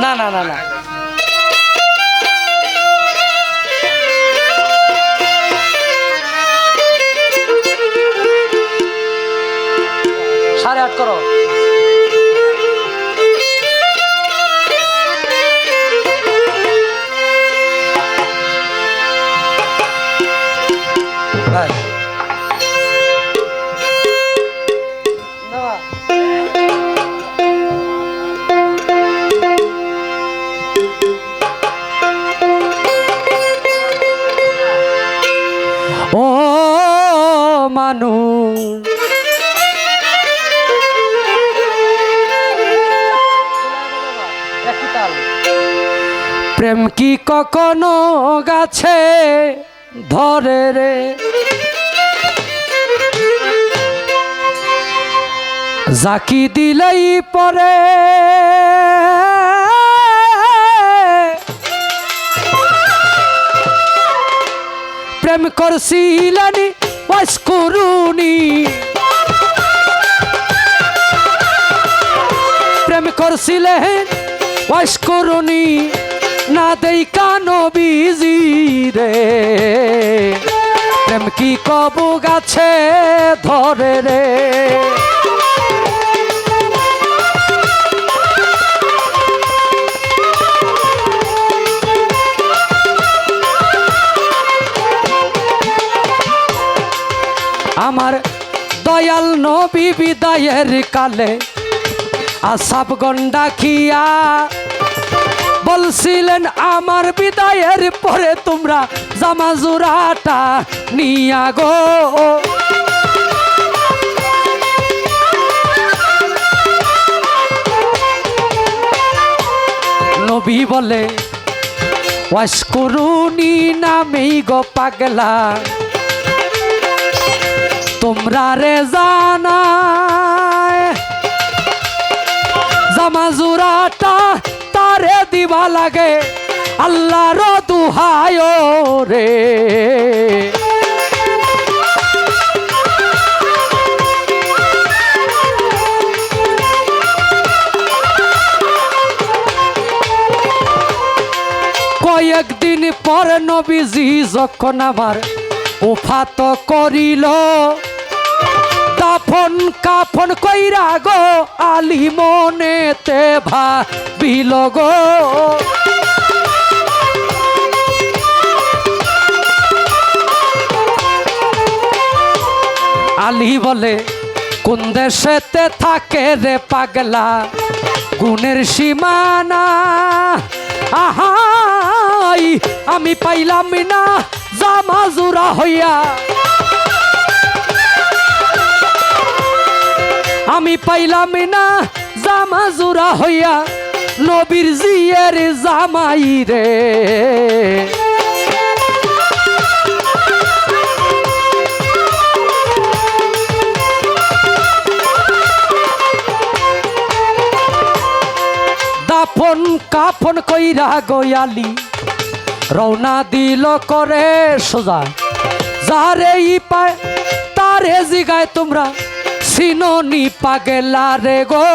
না না না না। সাড়ে আট করো। গাছে ধরে রে। জাকি দিলেই পরে। প্রেম করছিলেনি ওয়াস করুনি। প্রেম করছিলেন ওয়াস করুনি। না দেই কানো বিজি রে। প্রেম কি কবু গাছে ধরে রে? আমার দয়াল নবী বিদায়ের কালে আসাব গন্ডা খিয়া বলছিলেন, আমার বিদায়ের পরে তোমরা জামা জোড়াটা নিয়া গো। নবী বলে ওয়াস করুনি নামেই গো পাগলা। তোমরা রে জানায় জামা তারে দিবা লাগে। আল্লাহর দুহায় রে। কয়েকদিন পর নবীজি যখন আমার উফাত করিল কাফন কইরা গো, আলি মনে মনেতে ভাবিল গো। আলি বলে, কোন দেশেতে থাকে রে পাগলা? গুণের সীমানা? আহাই, আমি পাইলাম না জামা জুরা হইয়া। আমি পাইলাম না জামা জোড়া হইয়া, নবীর জিয়ের জামাই রে। দাফন কাফন কইরা গয়ালি, রওনা দিল করে সোজা। যারে ই পায়, তারে জিগায় তোমরা। সিনোনি পাগেলা রে গো।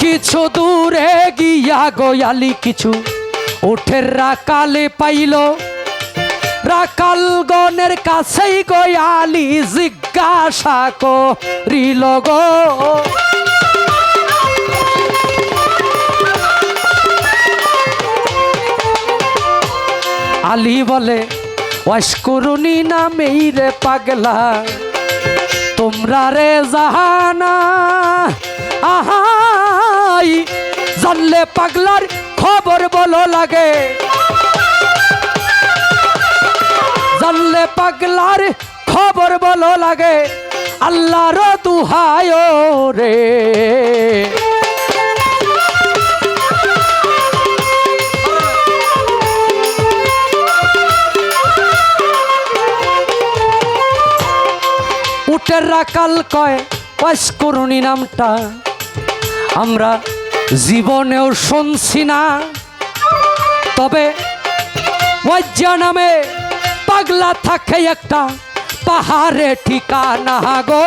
কিছু দূরে গিয়া গয়ালি কিছু উঠের রাকালে পাইল। রাকাল গনের কাছেই গয়ালি জিজ্ঞাসা করিল গো। আলী বলে ওয়াসকরুনি নামেই রে পাগলা। তোমরা রে জাহানা, আহাই, জানলে পাগলার খবর বলো লাগে। জানলে পাগলার খবর বলো লাগে, আল্লাহর দুহায় রে। উটের রাকাল কয়, ওয়াস নামটা। আমরা জীবনেও শুনছি না। তবে ওয়াজ্জা নামে পাগলা থাকে একটা পাহাড়ে ঠিকানা গো।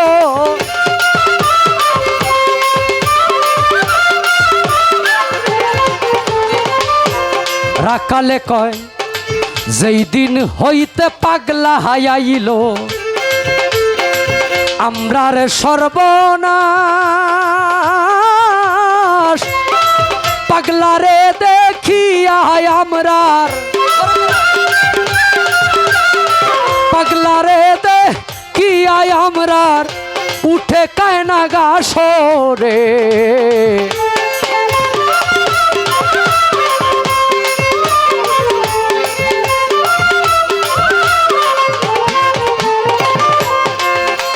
রাকালে কয়, যেই দিন হইতে পাগলা হাইল আমরার সর্বনাশ। পাগলারে দেখিয়া আমরার। পাগলারে দেখিয়া আমরার। উঠে কায়না গাছরে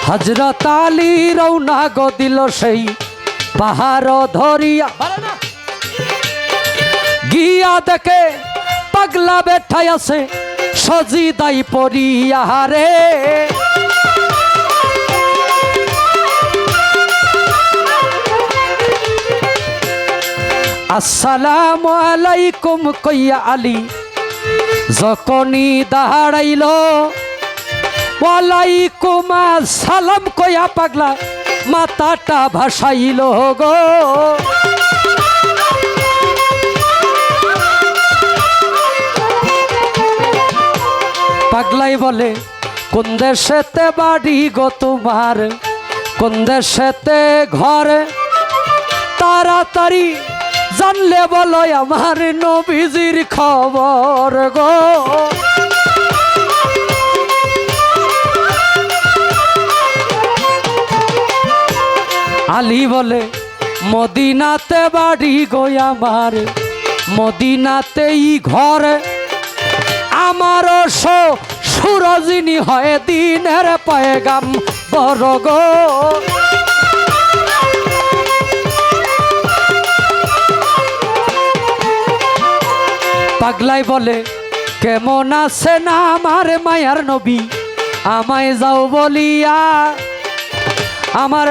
হজরত আলী রৌনা গো দিল সেই পাহাড় ধরিয়া। গিয়া দেখে পাগলা বেঠাই আছে, সজিদাই পরিয়া রে আসসালাম আলাইকুম কইয়া আলী, যখনই দাঁড়াইল ওয়ালাইকুম সালাম কয়া পাগলা মাতাটা ভাসাইল গো। পাগলাই বলে, কোন দেশেতে বাড়ি গো তোমার, কোন দেশেতে ঘর? তাড়াতাড়ি জানলে বলো আমার নবীজির খবর গো। আলী বলে, মদিনাতে বাড়ি গো আমার মদিনাতেই ঘর। আমারও সো সুরজিনী হয় দিনের পয়গাম বড় গো। পাগলাই বলে, কেমন আছে না আমার মায়ার নবী? আমায় যাও বলিয়া, আমার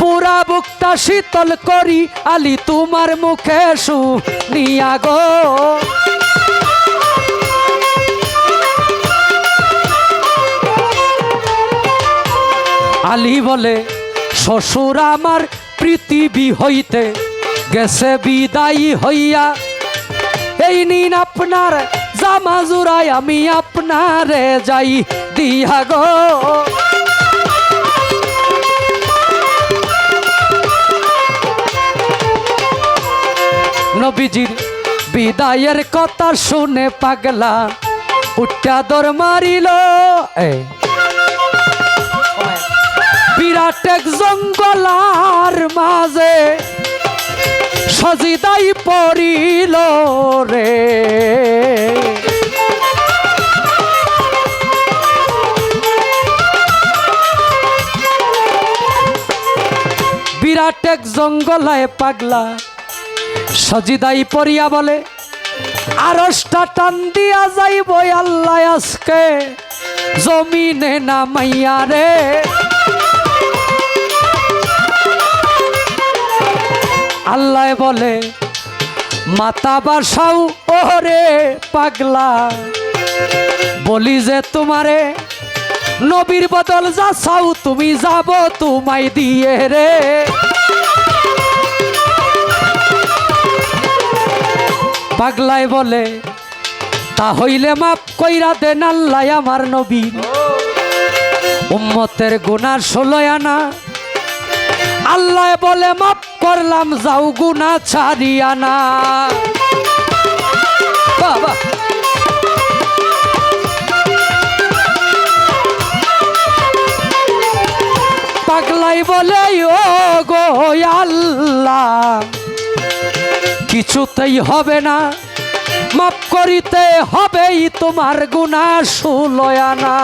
পুরা বুকটা শীতল করি, আলি তোমার মুখে সু নিয়া গো। আলী বলে, শ্বশুর আমার পৃথিবী হইতে গেছে বিদায়ী হইয়া। এই নিন আপনার জামা জুড়াই আমি আপনারে যাই দিয়া গো। নবীজির বিদায়ের কথা শুনে পাগলা উঠা দর মারিল। বিরাট এক জঙ্গলার মাঝে সজিদাই পড়িল রে। বিরাট এক জঙ্গলায় পাগলা সজিদাই পড়িয়া বলে আরসটা টান দিয়া যাইব আল্লাহ আজকে। জমিনে নামাইয়া রে। আল্লাহ বলে, মাতা বাসাও ওরে পাগলা। বলি যে তোমারে, নবীর বদল যা চাও তুমি যাব তোমায় দিয়ে রে। পাগলাই বলে, তা হইলে মাপ কইরা দেন আল্লাহ আমার নবী। উম্মতের গুনার ষোলো আনা, আল্লাহ বলে, মাপ করলাম, যাও গুনা ছাড়িয়া না। বাবা। পাগলাই বলে ও গো আল্লাহ কিছুতেই হবে না। মাপ করিতে হবেই তোমার গুণা সুলয়ানা।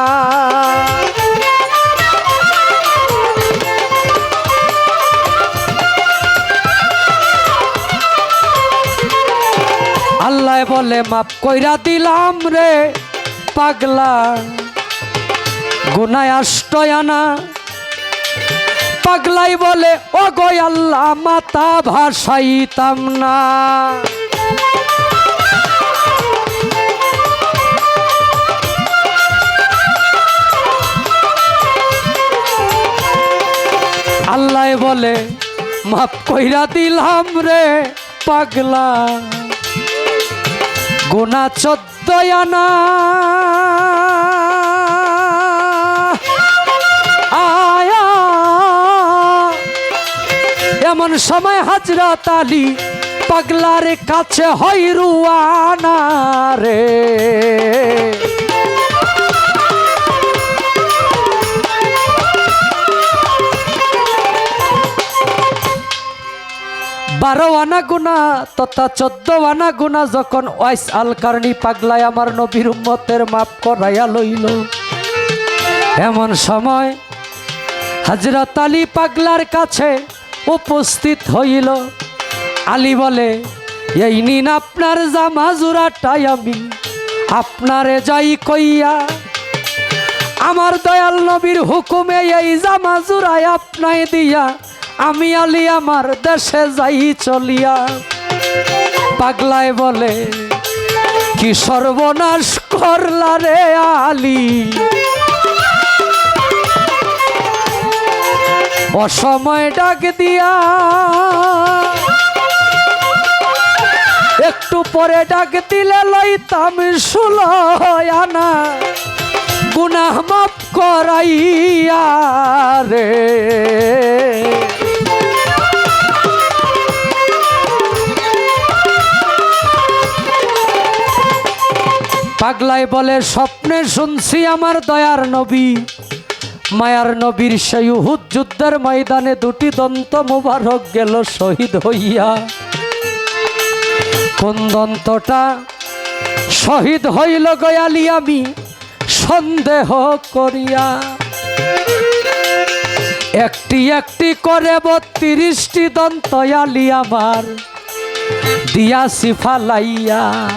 আল্লাহ বলে মাপ কইরা দিলাম রে পাগলা। গুনায় আষ্টয়ানা পাগলাই বলে ও আল্লাহ, মাতা ভাসাইতাম না। আল্লাহ বলে মাপ কইরা দিলাম রে পাগলা গোনা চোদ্দ আনা। সময় হাজরত আলী পাগলার কাছে হয় রুয়ানা রে। বারো আনা গুনা তথা চোদ্দ আনা গুনা যখন ওয়াইস আল পাগলায় আমার নবীর উম্মতের মাপ করাইয়া লইল। এমন সময় হজরত আলী পাগলার কাছে উপস্থিত হইল। আলী বলে, এই নিন আপনার জামা জোড়াটাই আমি। আপনারে যাই কইয়া, আমার দয়াল নবীর হুকুমে এই জামা জোড়ায় আপনায় দিয়া, আমি আলি আমার দেশে যাই চলিয়া। পাগলায় বলে, কি সর্বনাশ করলা রে আলী? অসময় ডাক দিয়া। একটু পরে ডাক দিলে লইতাম আনা গুনাহ মাপ করাইয়া রে। পাগলায় বলে, স্বপ্নে শুনছি আমার দয়ার নবী। মায়ার নবীর সেই উহুদ যুদ্ধের ময়দানে দুটি দন্ত মুবারক গেল শহীদ হইয়া। কোন দন্তটা শহীদ হইল গয়ালি আমি? সন্দেহ করিয়া। একটি একটি করে বত্রিশটি দন্তয়ালি আমার দিয়াছি ফালাইয়া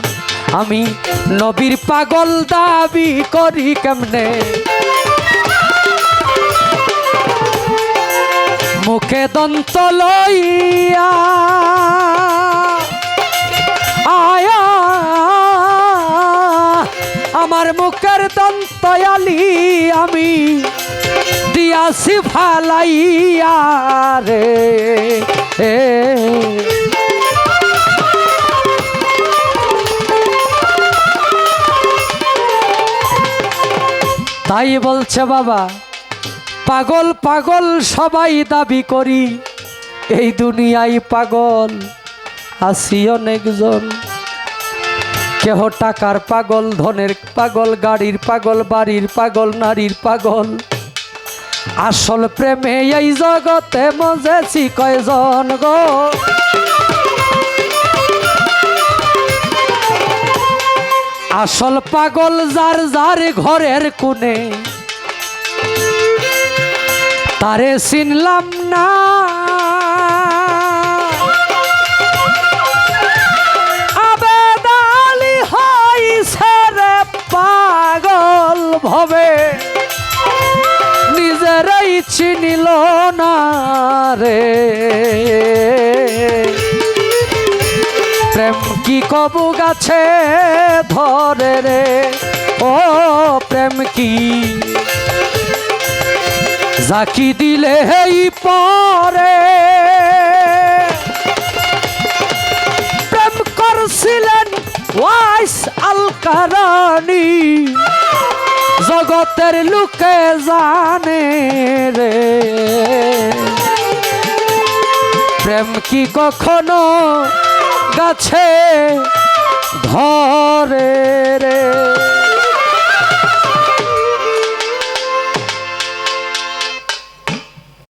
আমি নবীর পাগল দাবি করি কেমনে? মুখে দন্ত লইয়া আয়া আমার মুখের দন্তয়ালি আমি দিয়াছি ফালাইয়া রে। তাই বলছে বাবা। পাগল পাগল সবাই দাবি করি। এই দুনিয়ায় পাগল আসি অনেকজন। কেহ টাকার পাগল, ধনের পাগল, গাড়ির পাগল, বাড়ির পাগল, নারীর পাগল। আসল প্রেমে এই জগতে মজেছি কয়জন গো। আসল পাগল যার যার ঘরের কোণে তারে চিনলাম না। আবেদালি হইছে রে পাগল নিজেরাই চিনিল না রে। প্রেম কি কবু গাছে ধরে রে? ও প্রেম কি জাকি দিলে হেই পরে। প্রেম করছিলেন ওয়াইস আল কারানি জগতের লোকে জানে রে। প্রেম কি কখনো গাছে ধরে রে?